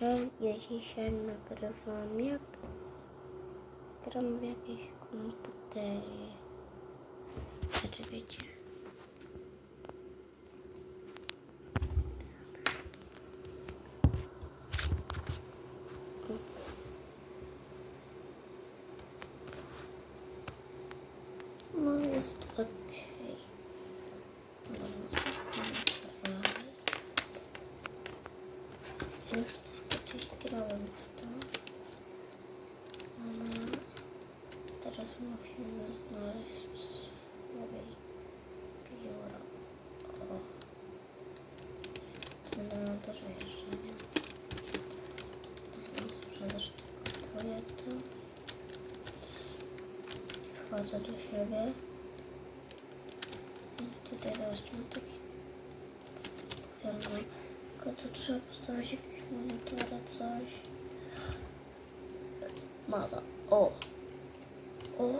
Ja dzisiaj nagrywam jak gram w jakieś komputery. Zaczekajcie. No jest okej. Można to skontrolować. Już troszkę gdzieś grałem w to. Ale teraz musimy znaleźć swoje biuro. O. To będę montażu jeszcze, nie? Tak, sprzedaż kupuję to. Wchodzę do siebie. I tutaj zobaczmy taki zerwam. Tylko trzeba postawić jakieś monitory, coś. Mata. O! O!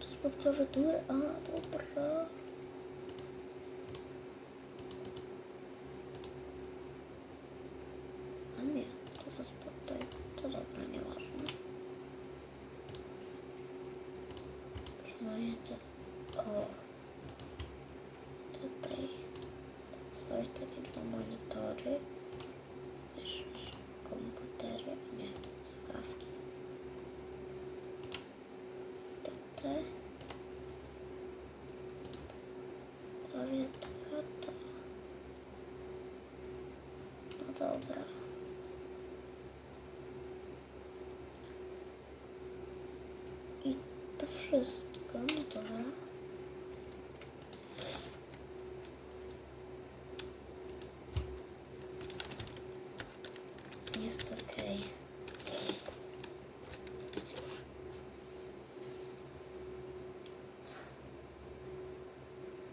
To jest pod klawiaturę. A, dobra. A nie, to to jest pod tej. To dobra, nieważne. Przynajmniej to. O! Tutaj postawić takie dwa monitory. Jeszcze komputery, nie, słuchawki. Te. Klawiatura to. No dobra. I to wszystko, no dobra. Jest okej.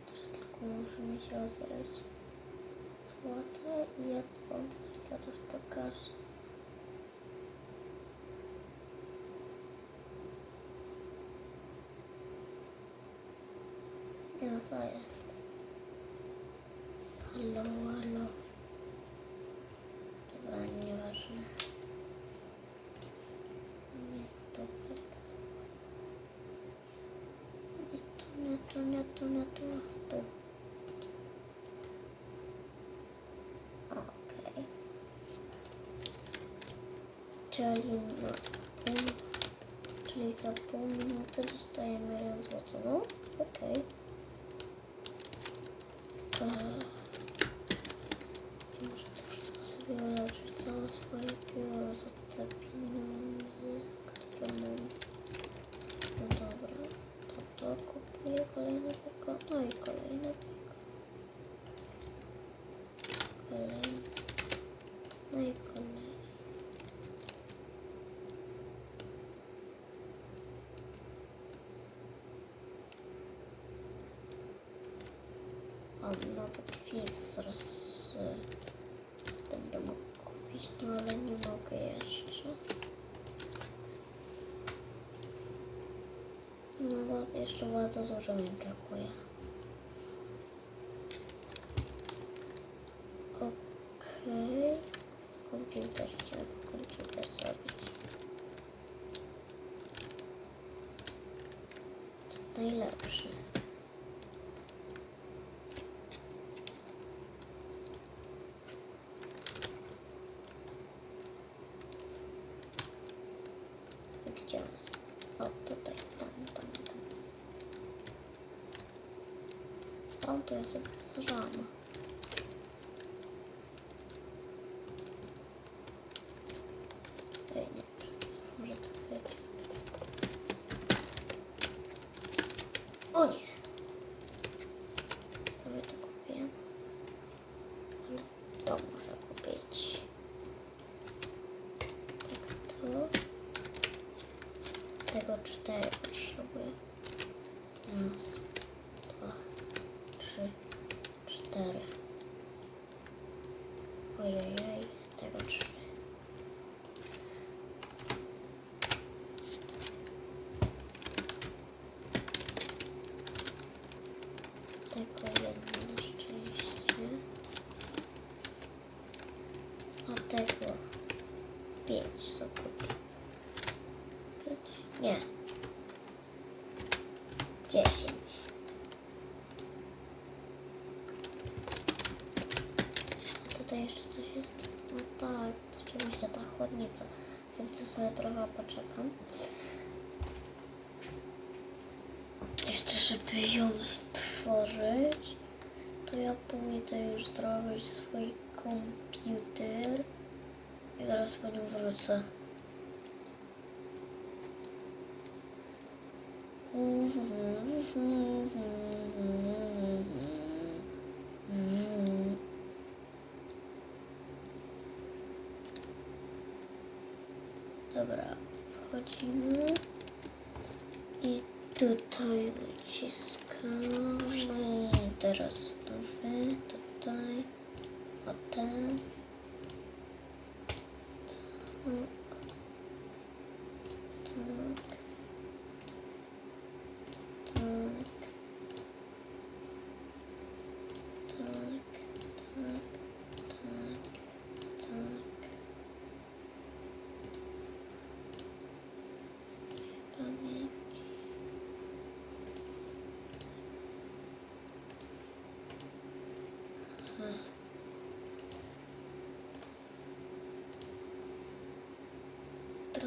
Teraz tylko musimy się ozbierać złote i ja to wam zaraz pokażę. Nie no co jest? Halo, halo. Dobra, nieważne. Nie to kliknę. Nie to, nie to, nie to, nie to. Tu. Okej. No, pół, czyli za pół minuty dostajemy złoty. No, okej. Eee. I muszę to wszystko sobie ulepszyć, całe swoje biuro za te pieniądze, które mam. No dobra, to to kupuję kolejne pieko, no i kolejne pieko. Kolejne, no i kolejne. A no to pizza zaraz y, będę mógł kupić, no ale nie mogę jeszcze. No bo jeszcze bardzo dużo brakuje. Okej. Komputer chciałem komputer zrobić. To najlepszy. Gdzie on jest? O, tutaj, tam, tam, tam. Tam to jest jakaś rama. Ej, nie, może to wygra. O nie! Prawie to kupiłem. Ale to muszę kupić. Tak, to tego cztery potrzebuję. Raz, dwa, trzy, cztery. Ojej, tego trzy. Tego jedno na szczęście. Dlatego pięć sobie kupię. Pięć? Nie. Dziesięć. A tutaj jeszcze coś jest? No tak, to oczywiście ta chłodnica. Więc ja sobie trochę poczekam. Jeszcze żeby ją stworzyć, to ja pójdę już zrobić swój komputer i zaraz po nim wrócę. Dobra,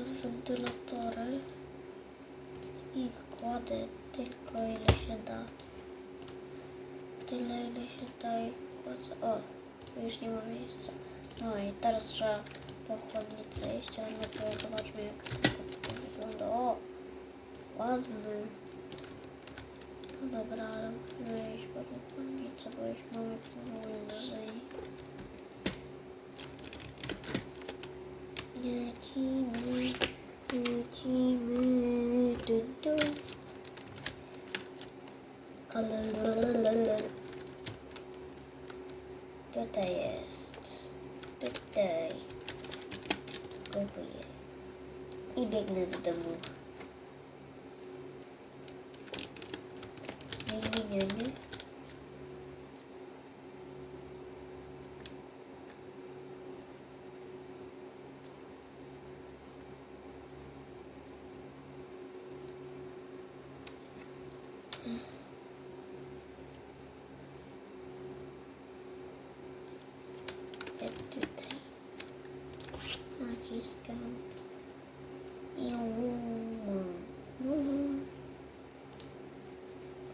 Teraz wentylatory. Ich kładę tylko ile się da. Tyle ile się da ich kładę. O, już nie ma miejsca. No i teraz trzeba po chłodnicy iść, ale najpierw zobaczmy jak to wygląda. O, ładny. No dobra, ale musimy iść po tą chłodnicę, bo już mamy bliżej. Lecimy, lecimy, du, du. Ale lalalala. Tutaj jest. Tutaj. Kupuję. I biegnę do domu. Nie, nie, nie, nie. Ja tutaj naciskam i umam.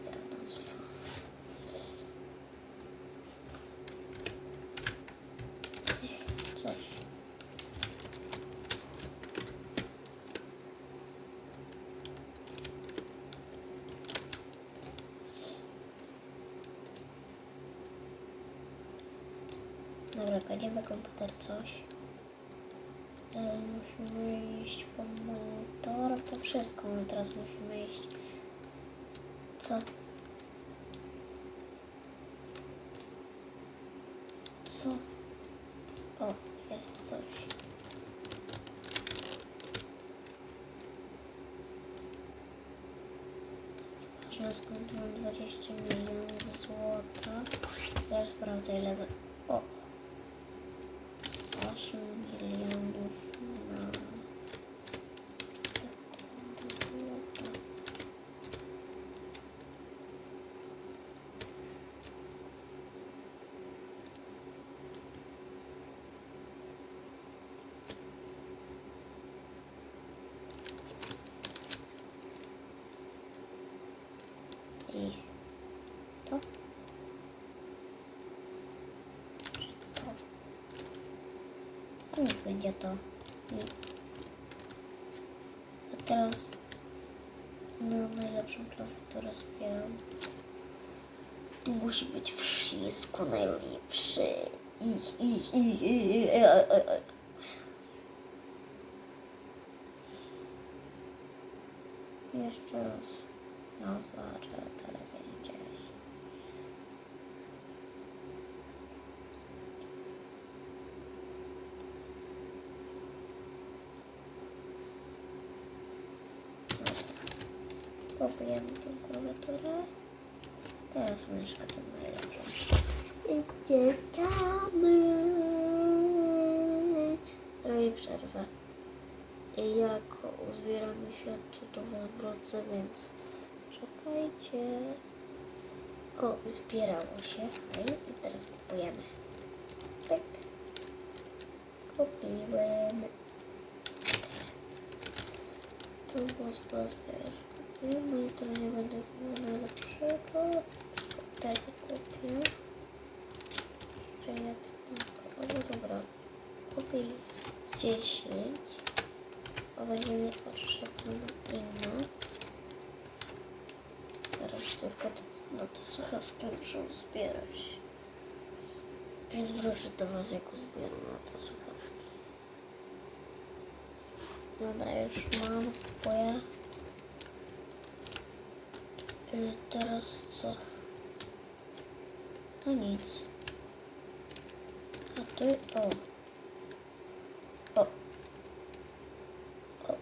Dobra nazwa. Coś. Dobra, kładziemy komputer coś. Wszystko my teraz musimy iść. Co? Co? O, jest coś. Ważne skąd mam 20 milionów złota. Teraz sprawdzę ile... O! 8 milionów na sekundę złota. I to. To. A będzie to. I. A teraz na najlepszą klawiaturę zbieram. Tu musi być wszystko najlepsze. I, i, i, i, i. Jeszcze raz. Raz, dwa, trzy, cztery, Kupujemy tą klawiaturę. Teraz myszkę tą najlepszą. I czekamy. przerwę. I jak uzbieramy się, to to was wrócę, więc czekajcie. O, zbierało się. Hej, i teraz kupujemy. Pyk. Kupiłem. To było spłacę już kupimy. To nie będę kupował najlepszego. Tego kupię. Jeszcze jednego. No dobra. Kupię ich 10. A będzie mi potrzebne inne. Teraz tylko to, no to słuchawki muszą zbierać. Więc wrócę do was, jak uzbieram na te słuchawki. Dobra, już mam, kupuję. Y, teraz co? No nic. A tu, o. O. O,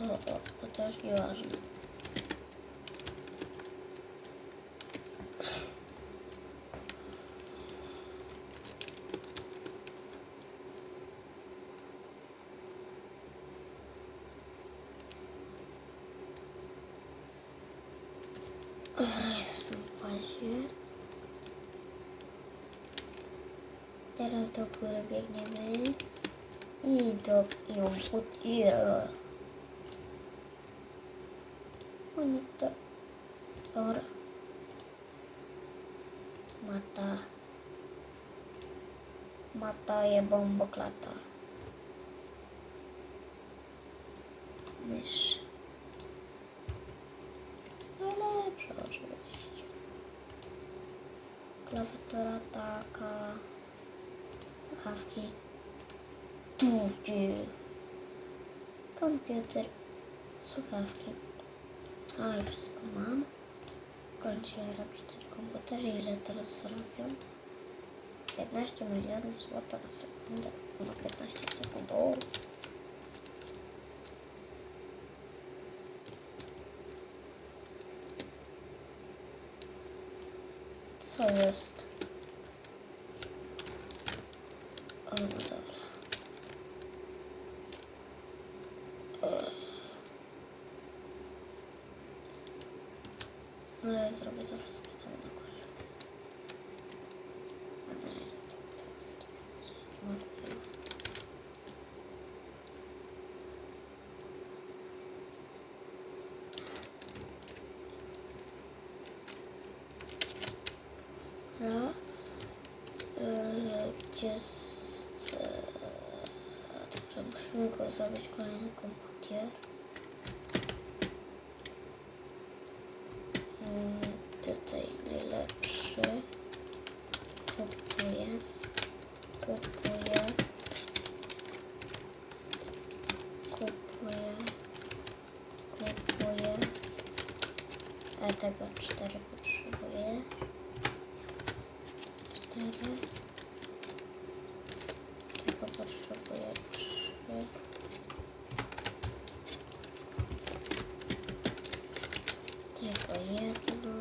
o, o, o to już nieważne. Dobra, jestem w bazie. Teraz do góry biegniemy. I do Jumputira. O nie to. Dobra. Mata. Mata je bomboklata. Mysz. Najlepsza oczywiście. Klawiatura taka. Słuchawki. Komputer. Słuchawki. A i wszystko mam. Kończę robić ten komputer. Ile teraz zrobią? 15 milionów złota na sekundę. Na 15 sekund. O. Co jest? O, no dobra. No ja zrobię to wszystko tam jest... Może Dobra. Yy, gdzie jest... Dobrze, musimy go kolejny komputer. Mm, tutaj najlepszy. Kupuję. Kupuję. Kupuję. Kupuję. A tego cztery potrzebuję. Cztery. Tego potrzebuję trzy. Tego jedno.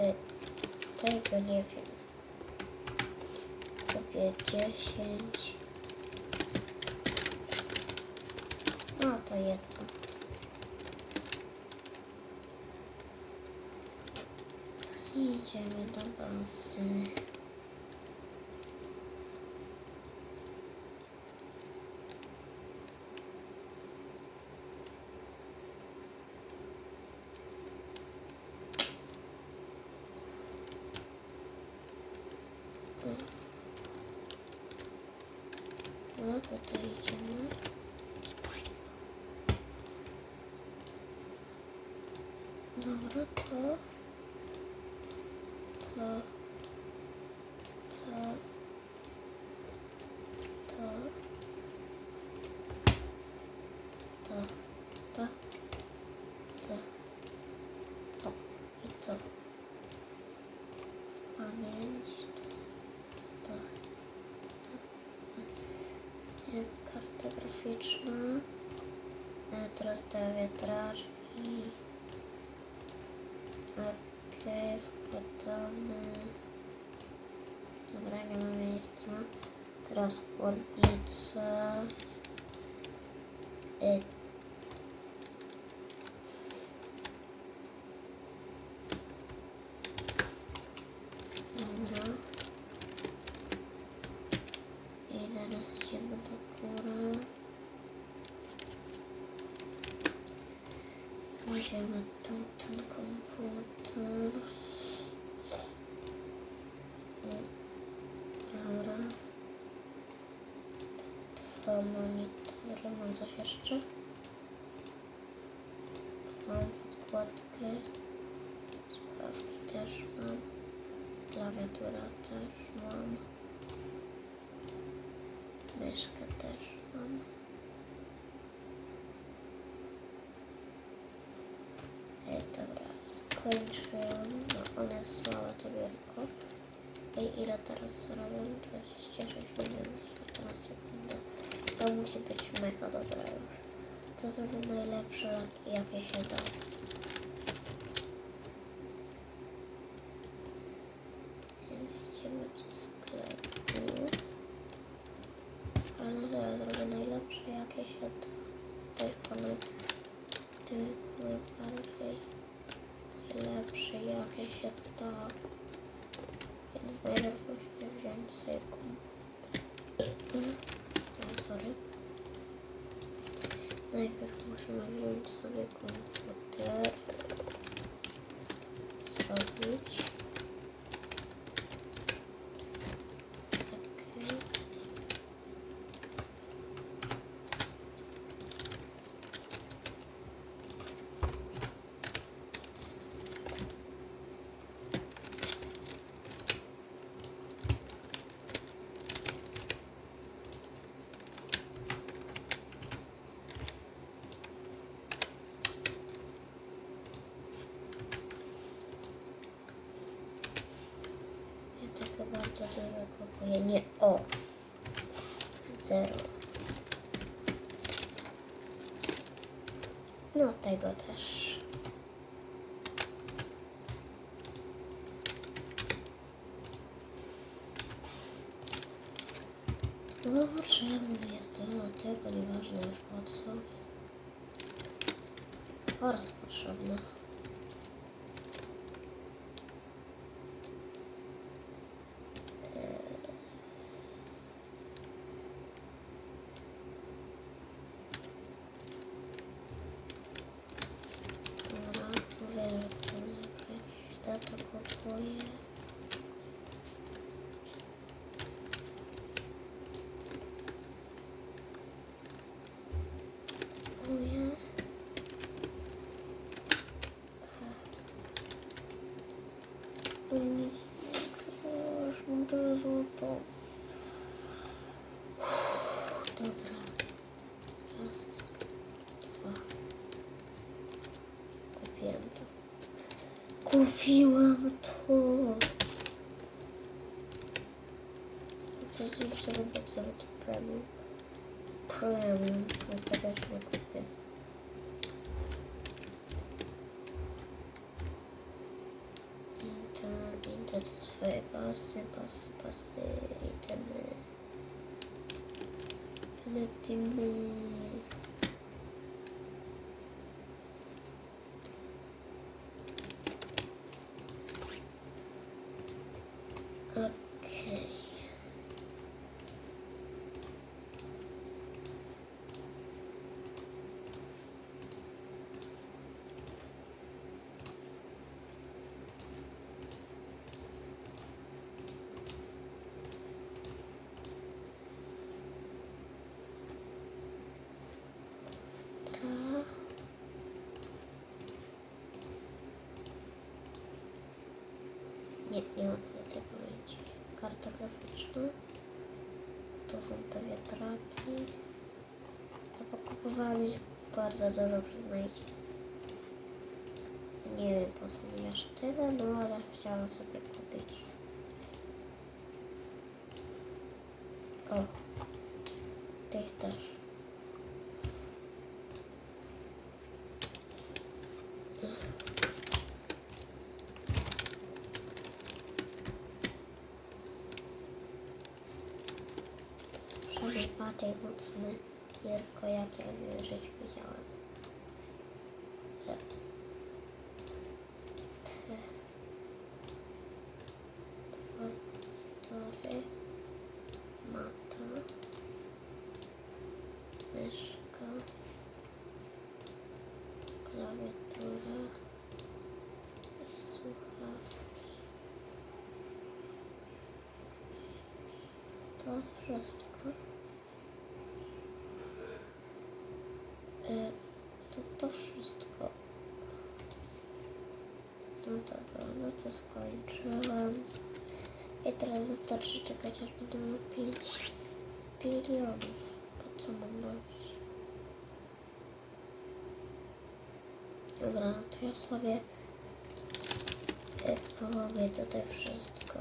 Y, tego nie wiem. Kupię dziesięć. No to jedno. I Idziemy do bazy. No tutaj idziemy. Dobra, to... To... To... To... To... To... To... To. I to. Pamięć. To. To. to. E, Karta graficzna. E, Teraz te wiatraczki. Okej, wkładamy. Dobra, nie ma miejsca. Teraz chłodnica. Y, Dobra. I zaraz idziemy do góry. Idziemy tu ten komputer. Mm, Dobra. Dwa monitory. Mam coś jeszcze? Mam podkładkę. Słuchawki też mam. Klawiatura też mam. Myszkę też mam. Ej, dobra, skończyłem. No, one słabe, to biurko. Ej, ile teraz robią? 26 milionów na sekundę. To musi być mega dobre już. To są najlepsze, jakie się da. Więc idziemy do sklepu. Ale zaraz zrobię najlepsze jakie się da. Tylko, na, tylko najbardziej najlepsze jakie się da. Więc najpierw musimy wziąć sobie komputer. A, sorry. Najpierw musimy wziąć sobie komputer. Zrobić. Okej. Tego bardzo dużo kupuję. Nie o. Zero. No tego też. No potrzebny jest to dlatego nieważne już po co. Oraz potrzebne. Kupiłem to. To jest już sobie tak sobie to premium. Premium. Więc tego już nie kupię. Idę do swojej bazy, bazy, bazy. Idziemy. Lecimy. Nie, nie mam więcej pamięci. Karta graficzna. To są te wiatraki. To pokupowałam bardzo dużo, przyznajcie. Nie wiem po co mi aż tyle, no ale chciałam sobie kupić. O, tych też. bardziej mocny Jirko, jak ja w życiu widziałem. E, Te. Dwa, tory. Mata. Myszka. Klawiatura. I słuchawki. To wszystko. Y, to to wszystko. No dobra, no to skończyłam. I teraz wystarczy czekać, aż będę miał 5 bilionów. Po co mam robić? Dobra, no to ja sobie y, porobię tutaj wszystko.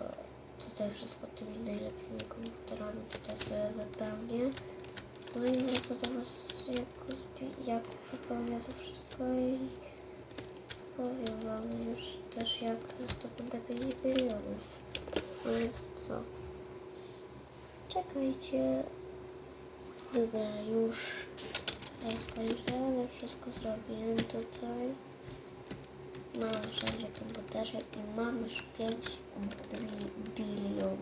Tutaj wszystko tymi najlepszymi komputerami tutaj sobie wypełnię. No i wrócę do Was, jak, jak wypełnię to wszystko i powiem Wam już też, jak zdobędę 5 bilionów. No więc co? Czekajcie. Dobra, już ja skończyłem, już wszystko zrobiłem tutaj. Mam wszędzie komputerze i mam już 5 bi- bilionów.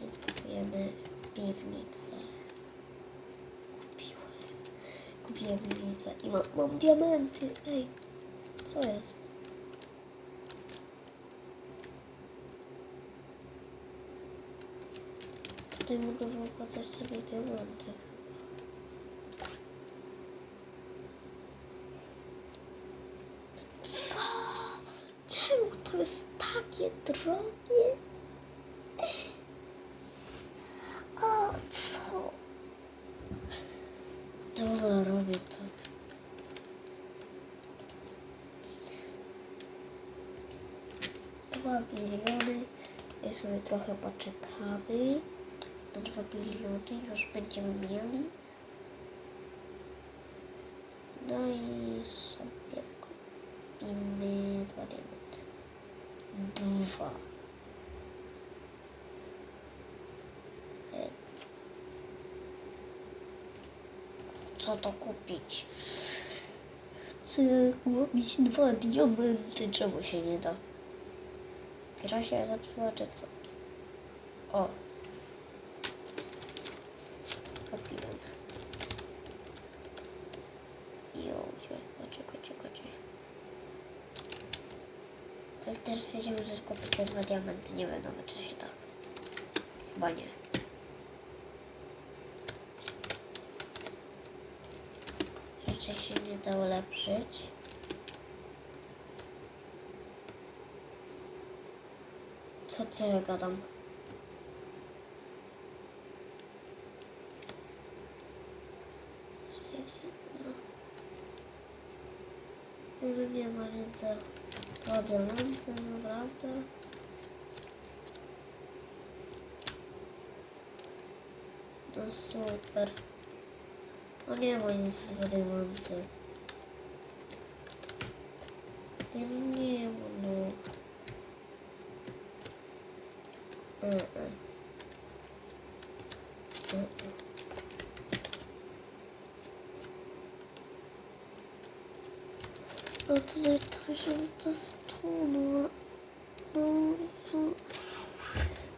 Więc kupujemy piwnicę. Kupiłem. Kupiłem piwnicę i mam, mam diamenty. Ej, co jest? Tutaj mogę wypłacać sobie diamenty. Co? Czemu to jest takie drogie? O, co? Dobra, robię to. Dwa biliony. I sobie trochę poczekamy. Na dwa biliony już będziemy mieli. No i sobie kupimy dwa diamenty. Dwa. Co to kupić? Chcę kupić dwa diamenty. Czemu się nie da? Gra się zepsuła czy co? O. teraz jedziemy też kupić te dwa diamenty. Nie nawet czy się da. Chyba nie. Raczej się nie da ulepszyć. Co, co ja gadam? No nie ma nic za dwa diamenty, naprawdę. No super. No nie ma nic za dwa diamenty. Nie, nie ma, no. Mm-mm. Mm-mm. A tutaj tysiąc tonu. No co?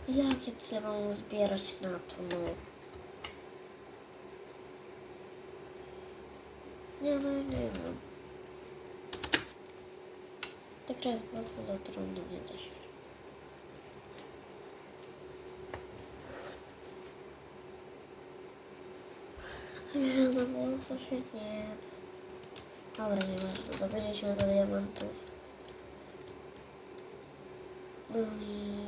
Jak ja tyle mam zbierać na to, no? Nie, no nie wiem. Ta jest bardzo za trudna, nie da się. Nie, no bo co się nie... Dobra, nie ważne, zabiliśmy do diamentów. No i...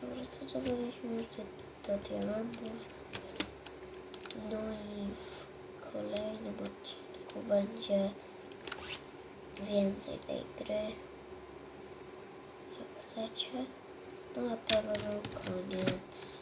Dobra, co zabiliśmy już do, do diamentów. No i w kolejnym odcinku będzie więcej tej gry. Jak chcecie. No a to by był koniec.